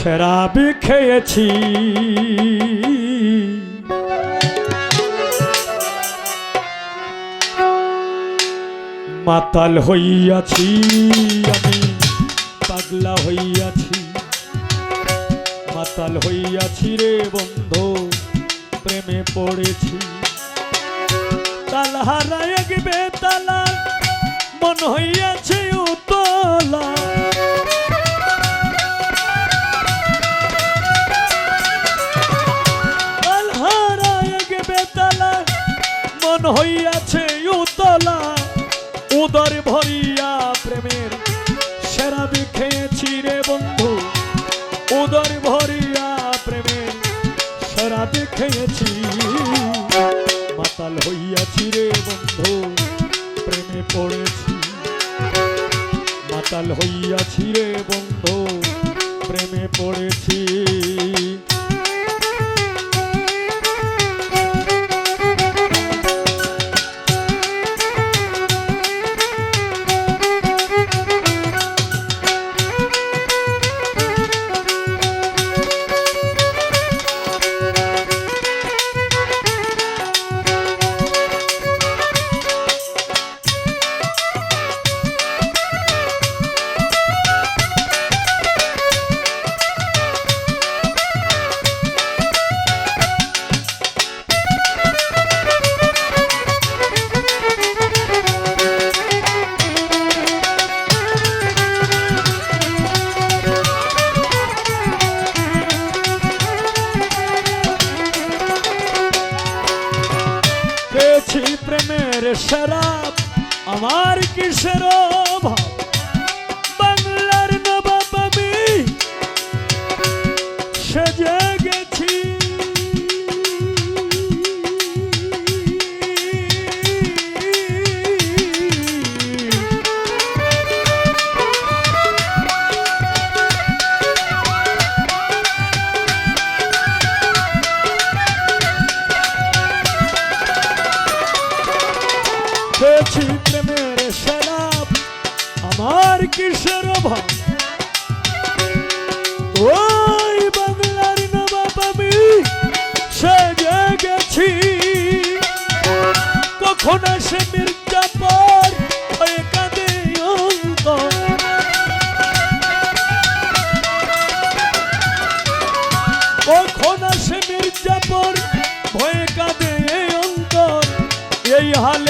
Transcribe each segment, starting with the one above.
শরাবি খেয়েছি। মাতাল হইয়াছি আমি, পাগলা হইয়াছি। মাতাল হইয়াছি রে বন্ধু, প্রেমে পড়েছি। তালা হারায় গিবে তালা মন হইয়াছে হইয়াছে উতলা, উদর ভরিয়া প্রেমের সেরা খেয়েছি রে বন্ধু। উদর ভরিয়া প্রেমের সেরা খেয়েছি মাতাল হইয়াছি রে বন্ধু, প্রেমে পড়েছি। মাতাল হইয়াছি রে বন্ধু, প্রেমে পড়েছি। কিসের অভাব? ওই বাংলার নবাব আমি সেজে গেছি কখন আসে মির্জাপুর হয়ে কাঁদে অন্তর। কখন হালে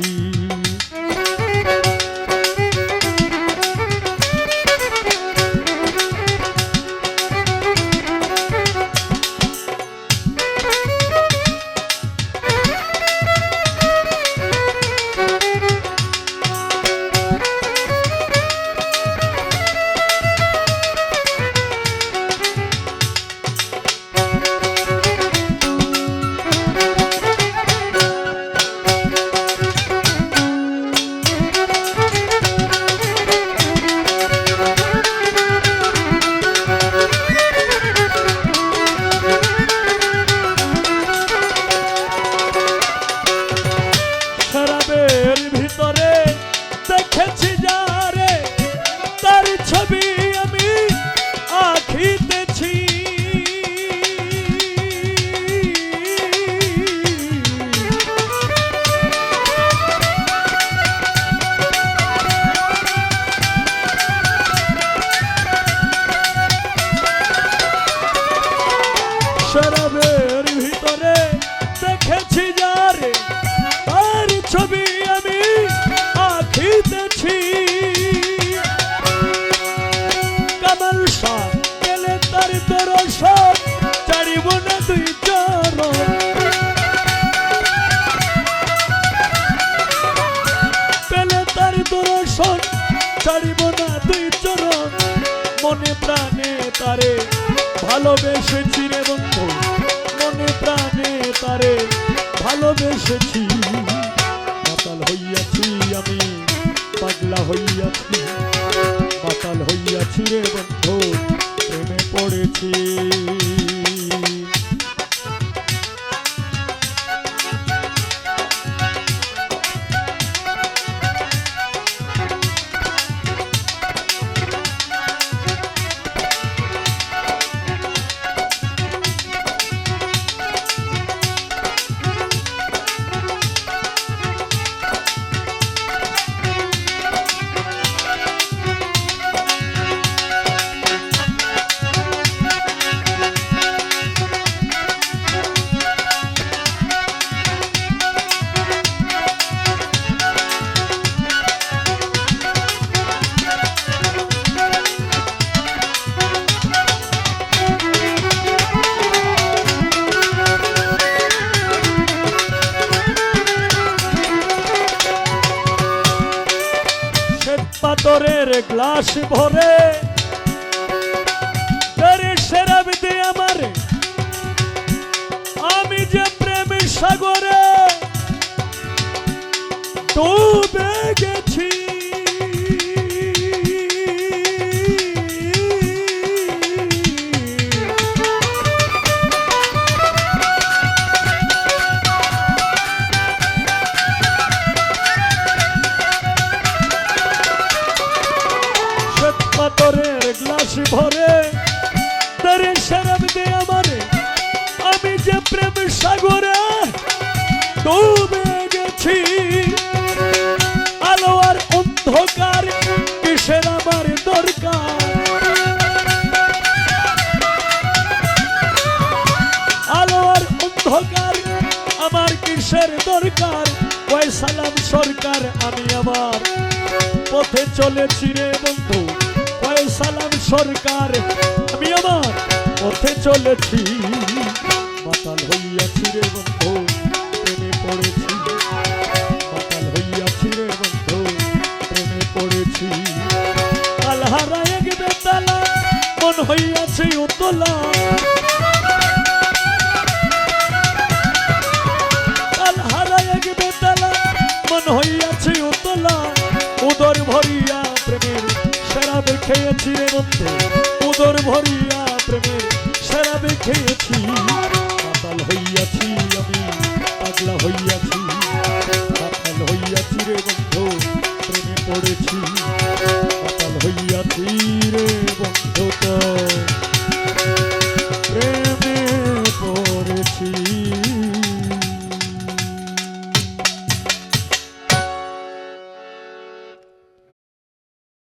দর্শন ছাড়িব না দুই চরণ। মনে প্রাণে তারে ভালোবেসেছি রে বন্ধু। মনে প্রাণে তারে ভালোবেসেছি। মাতাল হইয়াছি আমি, পাগলা হইয়াছি। মাতাল হইয়াছি রে বন্ধু, প্রেমে পড়েছি। পাথরের গ্লাস ভরে। আমার। আমি যে প্রেমের সাগরে। ডুবে গেছি গ্লাস ভরে, তারে সেরাব দে আমারে। আমি যে প্রেম সাগরে ডুবে গেছি আলো আর অন্ধকার কিসের আমার দরকার? আলো আর অন্ধকার আমার কিসের দরকার? ওই সালাম সরকার, আমি আমার পথে চলেছি রে বন্ধু। ওই সালাম সরকার, আমি আমার পথে চলেছি। মাতাল হইয়াছি রে বন্ধু, প্রেমে পড়েছি। মাতাল হইয়াছি রে বন্ধু, প্রেমে পড়েছি। আলহারা এক বেতালা, মন হইয়াছে উতলা। খেয়েছি রে বন্ধু উদর ভরিয়া প্রেমে সেরাবে খেয়েছি পাতাল হইয়াছি আমি পাগলা হইয়াছি পাতাল হইয়াছি রে বন্ধু প্রেমে পড়েছি পাতাল হইয়াছি রে বন্ধু তো